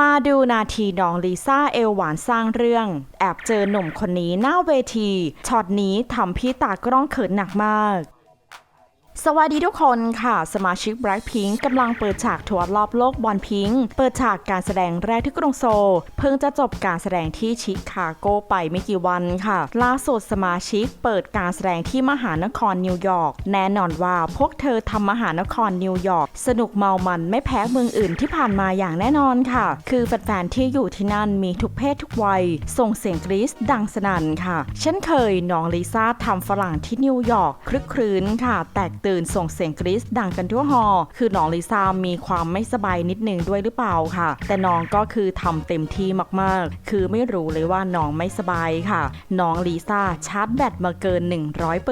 มาดูนาทีน้องลิซ่าเอลหวานสร้างเรื่อง แอบเจอหนุ่มคนนี้หน้าเวทีช็อตนี้ทำพี่ตากล้องเขินหนักมาก สวัสดีทุกคนค่ะ สมาชิก Blackpink กำลังเปิดฉากทัวร์รอบโลกบอลพิงค์เปิดฉากการแสดงแรกที่กรุงโซลเพิ่งจะจบการแสดงที่ชิคาโกไปไม่กี่วันค่ะ ล่าสุดสมาชิกเปิดการแสดงที่มหานครนิวยอร์กแน่นอนว่าพวกเธอทำมหานครนิวยอร์กสนุกเมามันไม่แพ้เมืองอื่นที่ผ่านมาอย่างแน่นอนค่ะ คือแฟนๆที่อยู่ที่นั่นมีทุกเพศทุกวัย ส่งเสียงกรี๊ดดังสนั่นค่ะ เช่นเคยน้องลิซ่าทำฝรั่งที่นิวยอร์กคลึกครื้นค่ะ แตกตื่นส่งเสียงกรี๊ดดังกันทั่วฮอคือน้องลิซ่ามีความไม่สบายนิดนึงด้วยหรือเปล่าค่ะ แต่น้องก็คือทำเต็มที่มากๆ คือไม่รู้เลยว่าน้องไม่สบายค่ะ น้องลิซ่าชาร์จแบตมาเกิน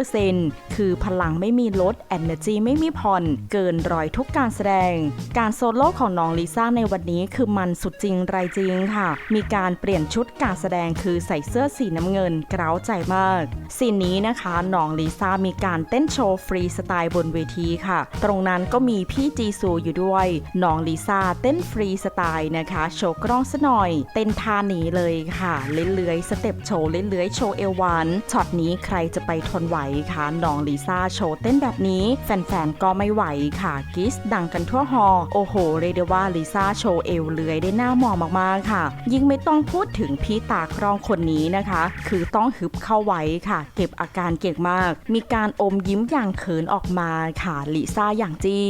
100%คือพลังไม่มีลด energy ไม่มีผ่อน เกินร้อยทุกการแสดง การโซโล่ของน้องลิซ่าในวันนี้คือมันสุดจริงไรจริงค่ะ มีการเปลี่ยนชุดการแสดงคือใส่เสื้อสีน้ำเงินเกร้าใจมาก ซีนนี้นะคะน้องลิซ่ามีการเต้นโชว์ฟรีสไตล์บนเวทีค่ะ ตรงนั้นก็มีพี่จีซูอยู่ด้วย น้องลิซ่าเต้นฟรีสไตล์นะคะ โชว์กล้องซะหน่อย เต้นท่านี้เลยค่ะ เลื้อยๆสเต็ปโชว์เลื้อยๆโชว์เอวหวานช็อตนี้ใครจะไปทนไหวคะน้องลิซ่าโชว์เต้นแบบนี้ แฟนๆก็ไม่ไหวค่ะกรีสดังกันทั่วฮอโอ้โหเรียกได้ว่าลิซ่าโชว์เอวเลื้อยได้หน้ามองมากๆค่ะ ยิ่งไม่ต้องพูดถึงพี่ตากล้องคนนี้นะคะ คือต้องฮึบเข้าไว้ค่ะ เก็บอาการเก่งมาก มีการอมยิ้มอย่างเขินออกมาาค่ะลิซ่าอย่างจี้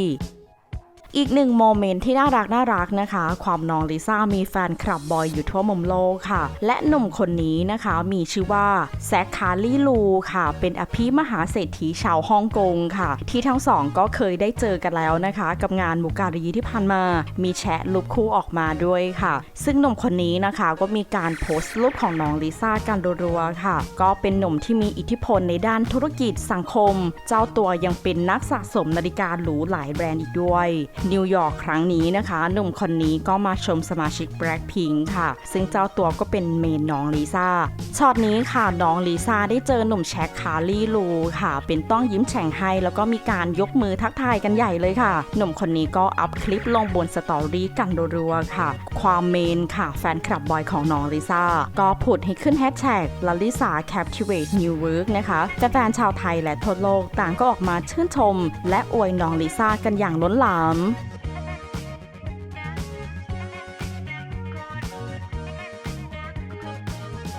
อีกหนึ่งโมเมนต์ที่น่ารักน่ารักนะคะ ความน้องลิซ่ามีแฟนคลับบอยอยู่ทั่วมุมโลกค่ะ และหนุ่มคนนี้นะคะมีชื่อว่าแซคคารีลูค่ะ เป็นอภิมหาเศรษฐีชาวฮ่องกงค่ะ ที่ทั้งสองก็เคยได้เจอกันแล้วนะคะ กับงานมุการีที่ผ่านมา มีแชทรูปคู่ออกมาด้วยค่ะ ซึ่งหนุ่มคนนี้นะคะก็มีการโพสต์รูปของน้องลิซ่ากันรัวๆค่ะ ก็เป็นหนุ่มที่มีอิทธิพลในด้านธุรกิจสังคม เจ้าตัวยังเป็นนักสะสมนาฬิกาหรูหลายแบรนด์อีกด้วยนิวยอร์กครั้งนี้นะคะ หนุ่มคนนี้ก็มาชมสมาชิก Blackpink ค่ะ ซึ่งเจ้าตัวก็เป็นเมนน้องลิซ่าช็อตนี้ค่ะน้องลิซ่าได้เจอหนุ่มแชคคารีลูค่ะ เป็นต้องยิ้มแฉ่งให้แล้วก็มีการยกมือทักทายกันใหญ่เลยค่ะ หนุ่มคนนี้ก็อัพคลิปลงบนสตอรี่กันรัวๆค่ะ ความเมนค่ะ แฟนคลับบอยของน้องลิซ่าก็ผุดให้ขึ้นแฮชแท็กลาลิซา captivate new work นะคะแฟนชาวไทยและทั่วโลกต่างก็ออกมาชื่นชม และอวยน้องลิซ่ากันอย่างล้นหลาม